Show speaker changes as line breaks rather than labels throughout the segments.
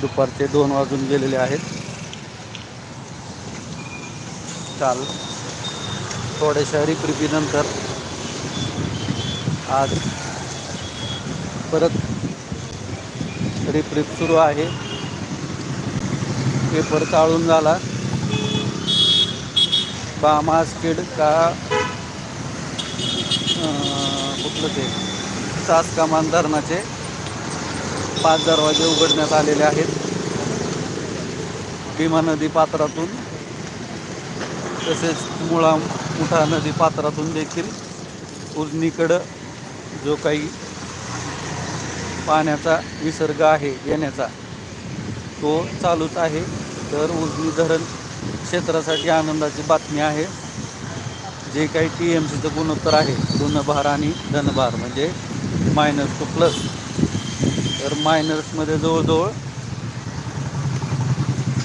दुपारचे दोन वाजून गेलेले आहेत. काल थोड्याशा रिप्रिपीनंतर आज परत रिप्रिप सुरू आहे. पेपर चाळून झाला. बामास्किड का कुठलं ते? सास कामान धरणाचे पाच दरवाजे उघडण्यात आलेले आहेत. भीमा नदी पात्रातून तसेच मुळा मुठा नदी पात्रातून देखील उजनीकडं जो काही पाण्याचा विसर्ग आहे येण्याचा तो चालूच आहे. तर उजनी धरण क्षेत्रासाठी आनंदाची बातमी आहे. जे काही टी एम सीचं गुणोत्तर आहे ऋणभार आणि धनभार म्हणजे मायनस टू प्लस तर मायनर्समध्ये जवळजवळ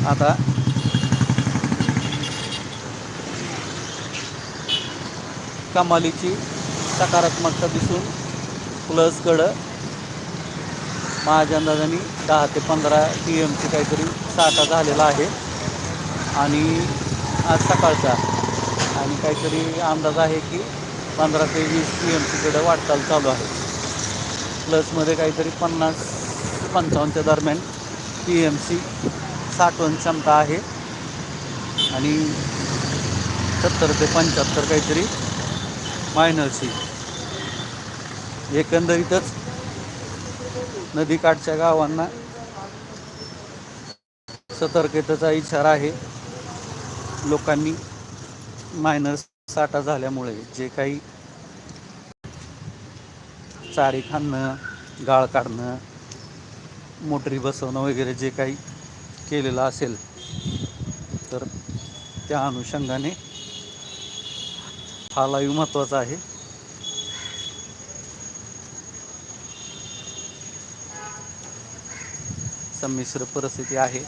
आता कमालीची सकारात्मकता दिसून प्लसकडं माझ्या अंदाजाने दहा ते पंधरा टी एमची काहीतरी साठा झालेला आहे. आणि आज सकाळचा आणि काहीतरी अंदाज आहे की पंधरा ते वीस टी एम सीकडं वाटचाल चालू आहे. प्लसमध्ये काहीतरी पन्नास पंचावन्नच्या दरम्यान पी एम सी साठवण क्षमता आहे. आणि सत्तर ते पंच्याहत्तर काहीतरी मायनरची एकंदरीतच नदीकाठच्या गावांना सतर्कतेचा इशारा आहे. लोकांनी मायनस साठा झाल्यामुळे जे काही चारी खाणं गाळ काढणं मोटरी बसवणं वगैरे जे काही केलेलं असेल तर त्या अनुषंगाने हा लाईव्ह महत्त्वाचा आहे. संमिश्र परिस्थिती आहे.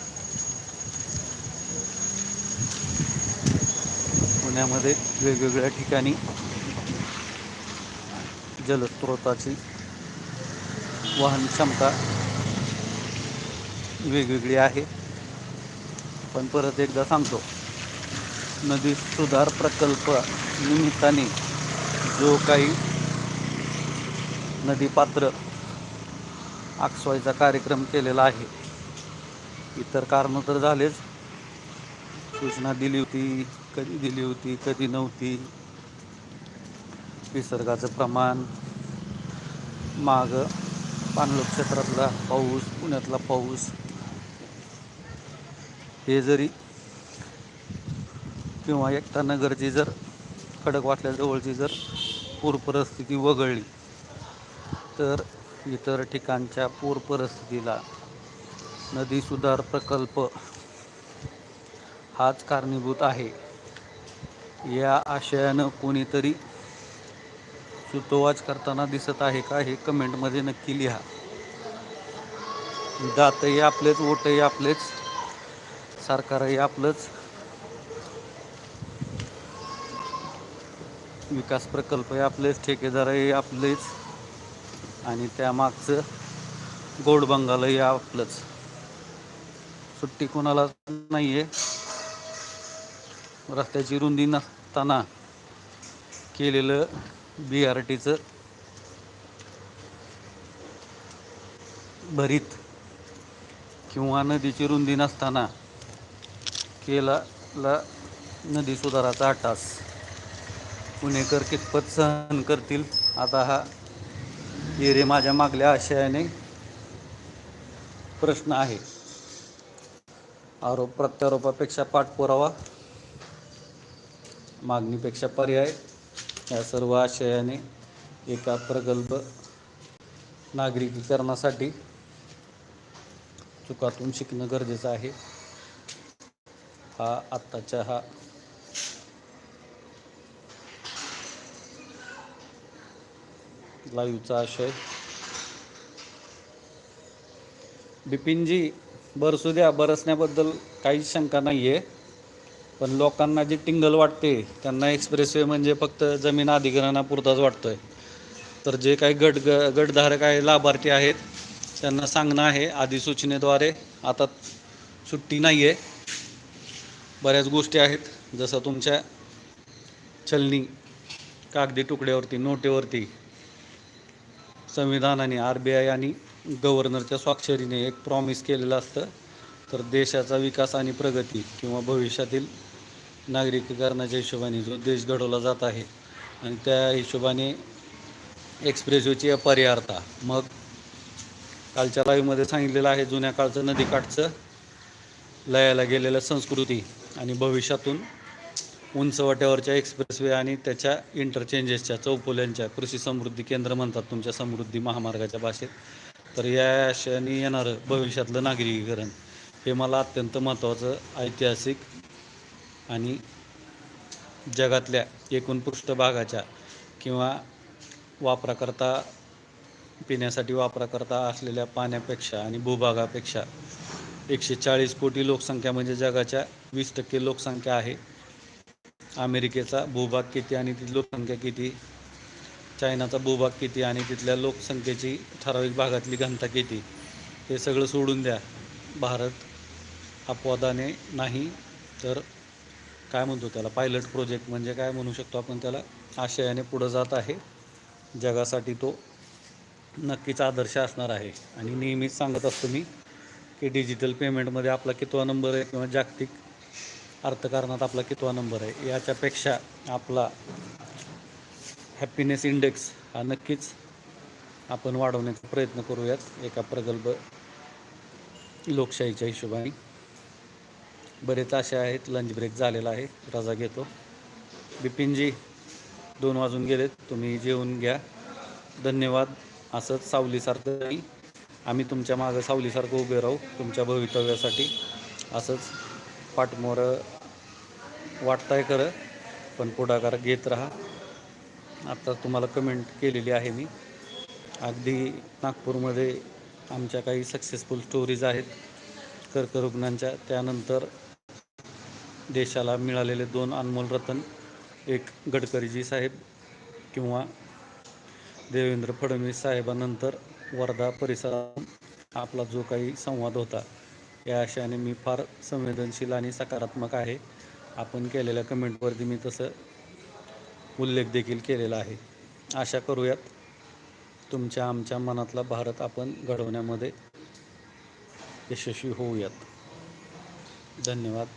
पुण्यामध्ये वेगवेगळ्या ठिकाणी जलस्रोताची वाहन क्षमता वेगवेगळी आहे. पण परत एकदा सांगतो नदी सुधार प्रकल्प निमित्ताने जो काही नदीपात्र आकसवायचा कार्यक्रम केलेला आहे इतर कारणं तर झालेच. सूचना दिली होती कधी दिली होती कधी नव्हती. विसर्गाचं प्रमाण माग पाणलोट क्षेत्रातला पाऊस पुण्यातला पाऊस. हे जरी किंवा एकता नगरची जर खडक जवळची जर पूर परिस्थिती वगळली तर इतर ठिकाणच्या पूर परिस्थितीला नदी सुधार प्रकल्प हाच कारणीभूत आहे. या आशयानं कोणीतरी सुतोवाच करताना दिसत आहे का हे कमेंटमध्ये नक्की लिहा. दातही आपलेच ओटही आपलेच सरकारही आपलंच. विकास प्रकल्पही आपलेच ठेकेदारही आपलेच आणि त्यामागचं गोड बंगालही आपलंच. सुट्टी कोणाला नाही आहे रस्त्याची रुंदी नसताना केलेलं बी आर टीचं भरीत किंवा नदीची रुंदी नसताना केला ला नदी सुधाराचा आटास पुणेकर कितपत सहन करतील आता हा येरे माझ्या मागल्या आशयाने प्रश्न आहे. आरोप प्रत्यारोपापेक्षा पाठपुरावा मागणीपेक्षा पर्याय या सर्व आशयाने एका प्रगल्भ नागरिकीकरणासाठी चुकातून शिकणं गरजेचं आहे. हा आत्ताच्या हा लाईव्हचा आशय. बिपिनजी बरसू द्या बरसण्याबद्दल काहीच शंका नाही आहे पण लोकांना जी टिंगल वाटते त्यांना एक्सप्रेसवे म्हणजे फक्त जमीन अधिग्रहणापुरताच वाटतोय. तर जे काही गट ग गटधारक आहे लाभार्थी आहेत त्यांना सांगणं आहे अधिसूचनेद्वारे आता सुट्टी नाही आहे बऱ्याच गोष्टी आहेत जसं तुमच्या चलनी कागदी तुकड्यावरती नोटेवरती संविधानाने आर बी आय आणि गव्हर्नरच्या स्वाक्षरीने एक प्रॉमिस केलेलं असतं. तर देशाचा विकास आणि प्रगती किंवा भविष्यातील नागरिकीकरणाच्या हिशोबाने जो देश घडवला जात आहे आणि त्या हिशोबाने एक्सप्रेसवेची अपरिहार्यता. मग कालच्या लाईव्हमध्ये सांगितलेलं आहे जुन्या काळचं नदीकाठचं लयाला गेलेल्या संस्कृती आणि भविष्यातून उंचवट्यावरच्या एक्सप्रेसवे आणि त्याच्या इंटरचेंजेसच्या चौपोल्यांच्या कृषी समृद्धी केंद्र म्हणतात तुमच्या समृद्धी महामार्गाच्या भाषेत. तर या आशयाने येणारं भविष्यातलं नागरिकीकरण हे मला अत्यंत महत्त्वाचं ऐतिहासिक आणि जगातल्या एकूण पृष्ठभागाच्या किंवा वापराकरता पिण्यासाठी वापराकरता असलेल्या पाण्यापेक्षा आणि भूभागापेक्षा एकशे चाळीस कोटी लोकसंख्या म्हणजे जगाच्या वीस टक्के लोकसंख्या आहे. अमेरिकेचा भूभाग किती आणि तिथली लोकसंख्या किती? चायनाचा भूभाग किती आणि तिथल्या लोकसंख्येची ठराविक भागातली घनता किती? हे सगळं सोडून द्या. भारत अपवादाने नाही तर काय म्हणतो त्याला? पायलट प्रोजेक्ट म्हणजे काय म्हणू शकतो आपण त्याला? आशयाने पुढं जात आहे. जगासाठी तो नक्कीच आदर्श असणार आहे. आणि नेहमीच सांगत असतो मी की डिजिटल पेमेंटमध्ये आपला कितवा नंबर आहे किंवा जागतिक अर्थकारणात आपला कितवा नंबर आहे याच्यापेक्षा आपला हॅपीनेस इंडेक्स हा नक्कीच आपण वाढवण्याचा प्रयत्न करूयात एका प्रगल्भ लोकशाहीच्या हिशोबाने. बरेच असे आहेत. लंच ब्रेक झालेला आहे. रजा घेतो. बिपिनजी दोन वाजून गेलेत. तुम्ही जेवून घ्या. धन्यवाद. असंच सावलीसारखं नाही. आम्ही तुमच्या मागं सावलीसारखं उभे राहू. तुमच्या भवितव्यासाठी असंच पाठमोरं आहे खरं. पण पुढाकार घेत राहा. आता तुम्हाला कमेंट केलेली आहे मी. अगदी नागपूरमध्ये आमच्या काही सक्सेसफुल स्टोरीज आहेत. कर्करुग्णांच्या त्यानंतर देशाला मिळालेले दोन अनमोल रतन एक गडकरीजी साहेब किंवा देवेंद्र फडणवीस साहेबानंतर वर्धा परिसरात आपला जो काही संवाद होता या आशयाने मी फार संवेदनशील आणि सकारात्मक आहे. आपण केलेल्या कमेंटवरती मी तसं उल्लेख देखील केलेला आहे. आशा करूयात तुमच्या आमच्या मनातला भारत आपण घडवण्यामध्ये यशस्वी होऊयात. धन्यवाद.